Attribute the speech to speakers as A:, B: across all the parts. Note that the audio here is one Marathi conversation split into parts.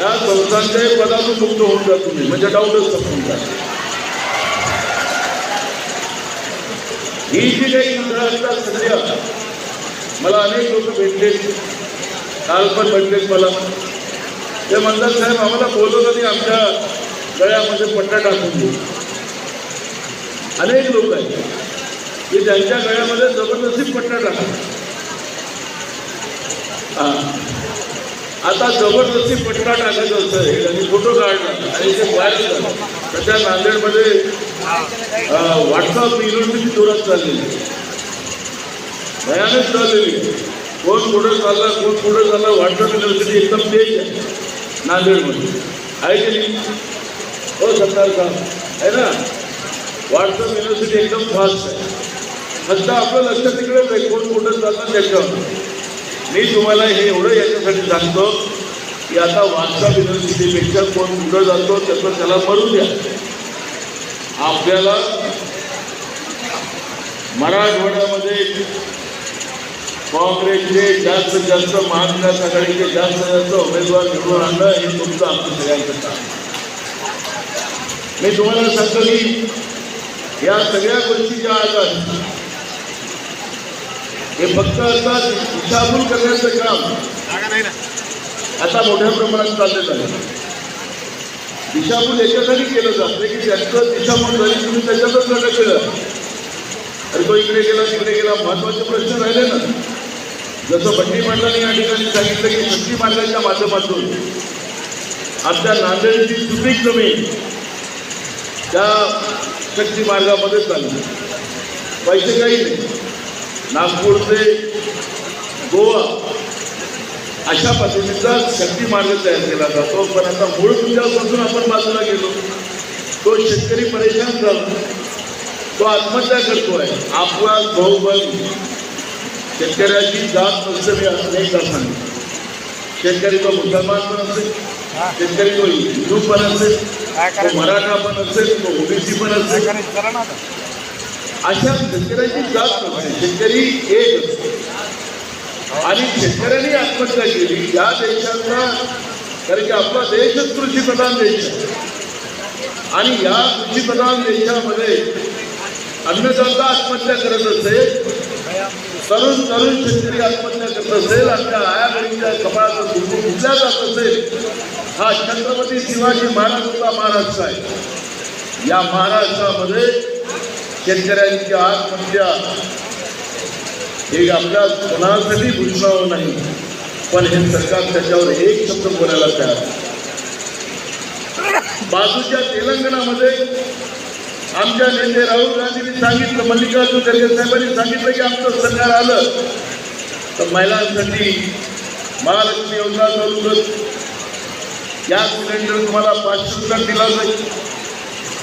A: या संस्थांच्याही पदातून मुक्त होऊन जा तुम्ही. म्हणजे डाऊटच संपून जा ही जी काही मंडळं असतात सध्या मला अनेक लोक भेटले. काल पण भेटलेत मला. ते म्हणतात साहेब आम्हाला बोलवलं नाही आमच्या गळ्यामध्ये पट्टा टाकून देऊ. अनेक लोक आहेत. की त्यांच्या गळ्यामध्ये जबरदस्ती पट्टा टाकतात. हा. आता जबरदस्ती पट्टा टाकायचं होतं. आणि फोटो काढला. आणि ते व्हायरल सध्या नांदेडमध्ये व्हॉट्सअप युनिव्हर्सिटी जोरात चाललेली भयानक चाललेली कोण पुढे चालला कोण पुढे चालला व्हॉट्सअप युनिव्हर्सिटी एकदम तेज आहे. नांदेडमध्ये. आहे की नाही? हो सरकार साहेब आहे ना? व्हॉट्सअप युनिव्हर्सिटी एकदम फास्ट आहे. फक्त आपलं लक्ष तिकडेच आहे. कोण कुठं चाललं त्याच्यावर. मी तुम्हाला हे एवढं याच्यासाठी सांगतो की आता वाचता विनंतीपेक्षा कोण कुठं जातो त्याचं त्याला मरू द्या. आपल्याला मराठवाड्यामध्ये काँग्रेसचे जास्तीत जास्त महाविकास आघाडीचे जास्त जास्त उमेदवार निवडून आणणं हे तुमचं आमचं सगळ्यांचं काम मी तुम्हाला सांगतो की या सगळ्या गोष्टी ज्या हे फक्त आता दिशाभूल करण्याचं काम. आता मोठ्या प्रमाणात चाललेलं आहे दिशाभूल याच्यासाठी केलं जातं की त्यांचं दिशाभूल झाली तुम्ही त्याच्यातच लढं केलं. अरे तो इकडे गेला तिकडे गेला महत्त्वाचे प्रश्न राहिले ना. जसं बंडी मंडळाने या ठिकाणी सांगितलं की शक्ती मार्गाच्या माध्यमातून आमच्या नांदेडची सुपीक जमीन त्या शक्ती मार्गामध्ये चालली. पैसे काही नाही. नागपूर ते गोवा अशा पद्धतीचा शक्ती मार्ग तयार केला जातो. पण आता मूळ मुद्द्यापासून आपण बाजूला गेलो. तो शेतकरी परेशान झाला. तो आत्महत्या करतोय. आपला बहुबल शेतकऱ्याची जात नसते मी अनेकदा सांगितलं शेतकरी तो मुसलमान पण असेल शेतकरी तो हिंदू पण असेल तो मराठा पण असेल तो ओबीसी पण असेल. अशा शेतकऱ्याची जात नसते शेतकरी एक असतो. आणि शेतकऱ्यांनी आत्महत्या केली. या देशाचा कारण की आपला देशच कृषीप्रधान देश आहे. आणि या कृषीप्रधान देशामध्ये अन्नदाता आत्महत्या करत असेल तरुण तरुण शेतकरी आत्महत्या करत असेल आपल्या आयाबळीच्या कपाळाचा कुंकू फुटल्या जात असेल हा छत्रपती शिवाजी महाराज होता महाराष्ट्र आहे. या महाराष्ट्रामध्ये शेतकऱ्यांची आत्महत्या हे आपल्या कोणासाठी घुसणावं नाही. पण हे सरकार त्याच्यावर एक शब्द बोलायला तयार बाजूच्या तेलंगणामध्ये आमच्या नेते राहुल गांधींनी सांगितलं मल्लिकार्जुन खरगे साहेबांनी सांगितलं की आमचं सरकार आलं तर महिलांसाठी महालक्ष्मी योजना चालू करत सिलेंडर तुम्हाला पाचशे रुपयात दिला जाईल.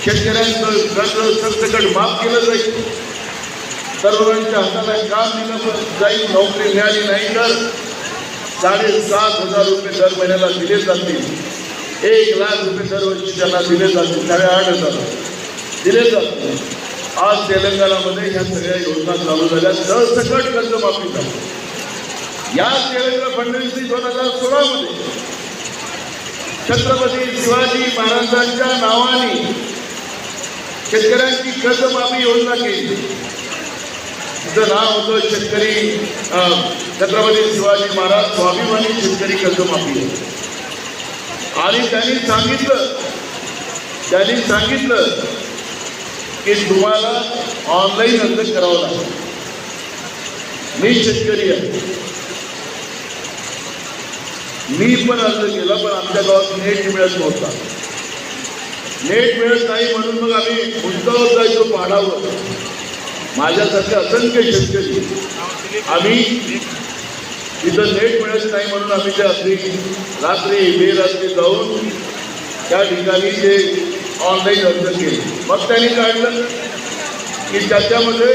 A: शेतकऱ्यांचं कर्ज सरसकट माफ केलं जाईल. तरुणांच्या हाताला काम दिलं जाईल नोकरी मिळाली नाही तर साडेसात हजार रुपये दर महिन्याला दिले जातील. एक लाख रुपये दरवर्षी त्यांना दिले जातील साडेआठ हजार. दिले जातील. आज तेलंगणामध्ये ह्या सगळ्या योजना चालू झाल्या. सरसकट कर्जमाफी झाली. या देवेंद्र फडणवीस दोन हजार सोळामध्ये छत्रपती शिवाजी महाराजांच्या नावाने शेतकऱ्यांची कर्जमाफी योजना केली. तिचं नाव होतं शेतकरी छत्रपती शिवाजी महाराज स्वाभिमानी शेतकरी कर्जमाफी योजना. आणि त्यांनी सांगितलं त्यांनी सांगितलं की तुम्हाला ऑनलाईन अर्ज करावा लागेल. मी शेतकरी आहे. मी पण अर्ज केला पण आमच्या गावात नेट मिळत नव्हता. नेट मिळत नाही म्हणून मग आम्ही गुंतवत जायचो पाडावर. माझ्यासारखे असंख्य शेतकरी आम्ही तिथं नेट मिळत नाही म्हणून आम्ही ते रात्री रात्री बेरात्री जाऊन त्या ठिकाणी ते ऑनलाईन अर्ज केले. मग त्यांनी काढलं की त्याच्यामध्ये